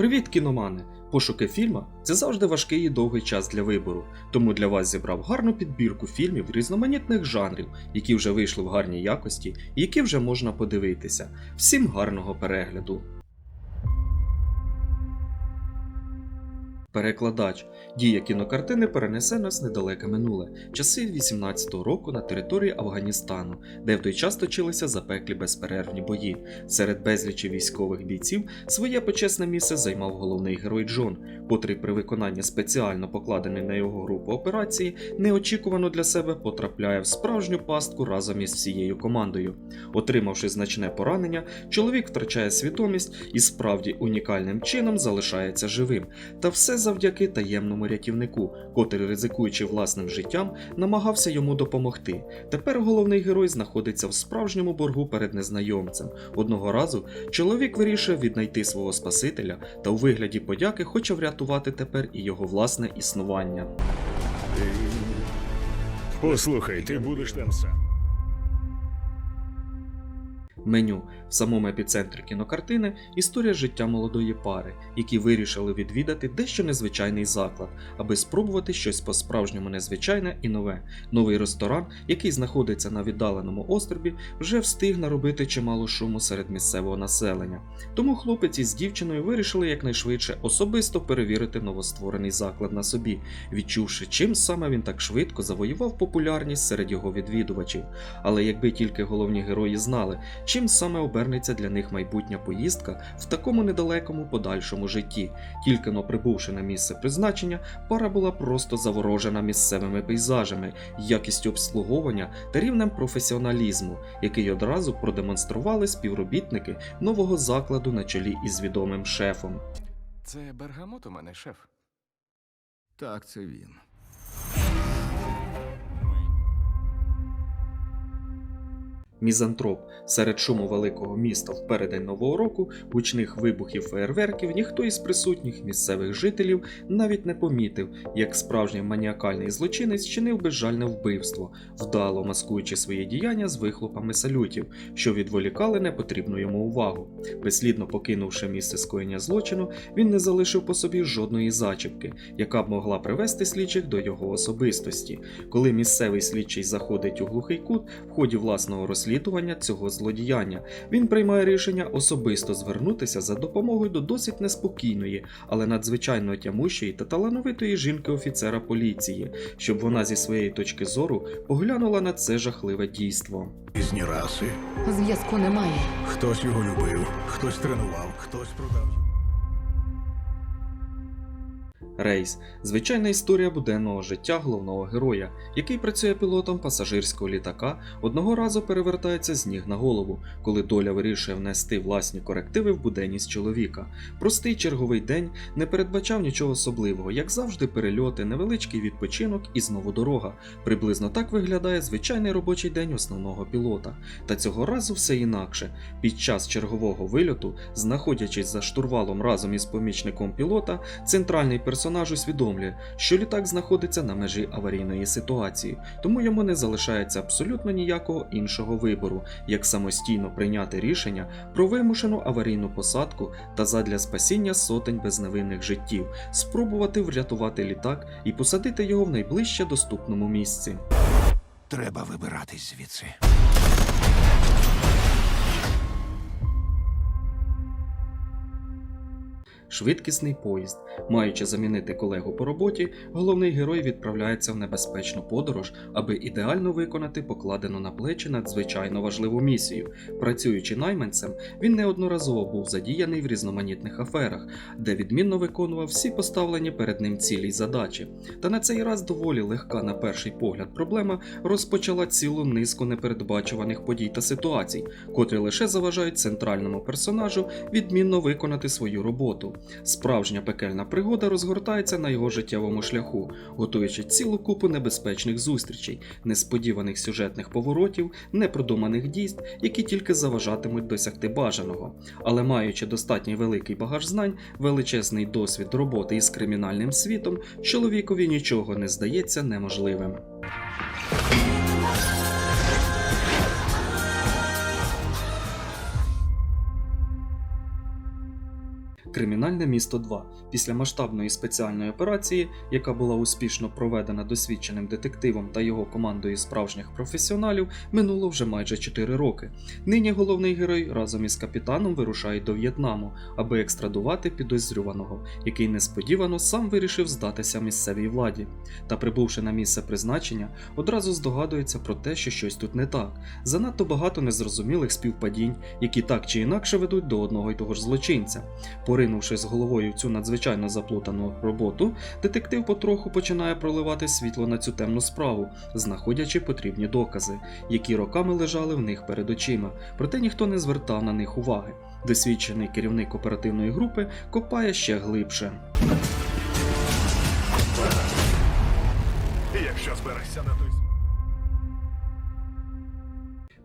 Привіт, кіномани! Пошуки фільма це завжди важкий і довгий час для вибору, тому для вас зібрав гарну підбірку фільмів різноманітних жанрів, які вже вийшли в гарній якості і які вже можна подивитися. Всім гарного перегляду! Перекладач. Дія кінокартини перенесе нас недалеке минуле, часи 18-го року на території Афганістану, де в той час точилися запеклі безперервні бої. Серед безлічі військових бійців своє почесне місце займав головний герой Джон, котрий при виконанні спеціально покладеної на його групу операції неочікувано для себе потрапляє в справжню пастку разом із всією командою. Отримавши значне поранення, чоловік втрачає свідомість і справді унікальним чином залишається живим. Та все завдяки таємному рятівнику, котрий, ризикуючи власним життям, намагався йому допомогти. Тепер головний герой знаходиться в справжньому боргу перед незнайомцем. Одного разу чоловік вирішує віднайти свого спасителя та у вигляді подяки хоче врятувати тепер і його власне існування. Послухай, ти будеш там сам. Меню в самому епіцентрі кінокартини історія життя молодої пари, які вирішили відвідати дещо незвичайний заклад, аби спробувати щось по-справжньому незвичайне і нове. Новий ресторан, який знаходиться на віддаленому острові, вже встиг наробити чимало шуму серед місцевого населення. Тому хлопець із дівчиною вирішили якнайшвидше особисто перевірити новостворений заклад на собі, відчувши, чим саме він так швидко завоював популярність серед його відвідувачів. Але якби тільки головні герої знали, чим саме обернеться для них майбутня поїздка в такому недалекому подальшому житті. Тільки но прибувши на місце призначення, пара була просто заворожена місцевими пейзажами, якістю обслуговування та рівнем професіоналізму, який одразу продемонстрували співробітники нового закладу на чолі із відомим шефом. Це бергамот у мене, шеф. Так, це він. Мізантроп серед шуму великого міста в переддень нового року, гучних вибухів феєрверків, ніхто із присутніх місцевих жителів навіть не помітив, як справжній маніакальний злочинець чинив безжальне вбивство, вдало маскуючи свої діяння з вихлопами салютів, що відволікали непотрібну йому увагу. Безслідно покинувши місце скоєння злочину, він не залишив по собі жодної зачіпки, яка б могла привести слідчих до його особистості. Коли місцевий слідчий заходить у глухий кут в ході власного розслідування цього злодіяння, він приймає рішення особисто звернутися за допомогою до досить неспокійної, але надзвичайно тямущої та талановитої жінки-офіцера поліції, щоб вона зі своєї точки зору поглянула на це жахливе дійство. Різні раси. Зв'язку немає. Хтось його любив, хтось тренував, хтось продав. Рейс звичайна історія буденного життя головного героя, який працює пілотом пасажирського літака, одного разу перевертається з ніг на голову, коли доля вирішує внести власні корективи в буденність чоловіка. Простий черговий день не передбачав нічого особливого, як завжди, перельоти, невеличкий відпочинок і знову дорога. Приблизно так виглядає звичайний робочий день основного пілота. Та цього разу все інакше. Під час чергового вильоту, знаходячись за штурвалом разом із помічником пілота, центральний персонаж усвідомлює, що літак знаходиться на межі аварійної ситуації, тому йому не залишається абсолютно ніякого іншого вибору, як самостійно прийняти рішення про вимушену аварійну посадку та задля спасіння сотень безневинних життів, спробувати врятувати літак і посадити його в найближче доступному місці. Треба вибиратись звідси. Швидкісний поїзд, маючи замінити колегу по роботі, головний герой відправляється в небезпечну подорож, аби ідеально виконати покладену на плечі надзвичайно важливу місію. Працюючи найманцем, він неодноразово був задіяний в різноманітних аферах, де відмінно виконував всі поставлені перед ним цілі й задачі. Та на цей раз доволі легка на перший погляд проблема розпочала цілу низку непередбачуваних подій та ситуацій, котрі лише заважають центральному персонажу відмінно виконати свою роботу. Справжня пекельна пригода розгортається на його життєвому шляху, готуючи цілу купу небезпечних зустрічей, несподіваних сюжетних поворотів, непродуманих дійств, які тільки заважатимуть досягти бажаного. Але маючи достатньо великий багаж знань, величезний досвід роботи із кримінальним світом, чоловікові нічого не здається неможливим. Кримінальне місто 2. Після масштабної спеціальної операції, яка була успішно проведена досвідченим детективом та його командою справжніх професіоналів, минуло вже майже 4 роки. Нині головний герой разом із капітаном вирушає до В'єтнаму, аби екстрадувати підозрюваного, який несподівано сам вирішив здатися місцевій владі. Та прибувши на місце призначення, одразу здогадується про те, що щось тут не так. Занадто багато незрозумілих співпадінь, які так чи інакше ведуть до одного й того ж злочинця. Поринувши з головою в цю надзвичайно заплутану роботу, детектив потроху починає проливати світло на цю темну справу, знаходячи потрібні докази, які роками лежали в них перед очима, проте ніхто не звертав на них уваги. Досвідчений керівник оперативної групи копає ще глибше. Якщо зберешся на той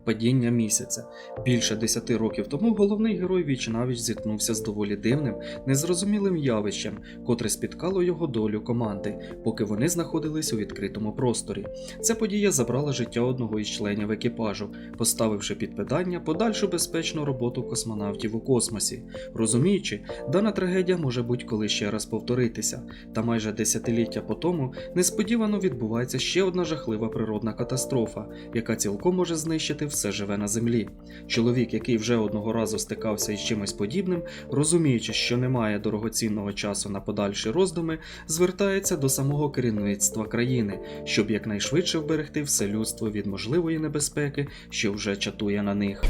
Падіння місяця. Більше десяти років тому головний герой віч-навіч зіткнувся з доволі дивним, незрозумілим явищем, котре спіткало його долю команди, поки вони знаходились у відкритому просторі. Ця подія забрала життя одного із членів екіпажу, поставивши під питання подальшу безпечну роботу космонавтів у космосі. Розуміючи, дана трагедія може будь-коли ще раз повторитися, та майже десятиліття по тому несподівано відбувається ще одна жахлива природна катастрофа, яка цілком може знищити все живе на землі. Чоловік, який вже одного разу стикався із чимось подібним, розуміючи, що немає дорогоцінного часу на подальші роздуми, звертається до самого керівництва країни, щоб якнайшвидше вберегти все людство від можливої небезпеки, що вже чатує на них.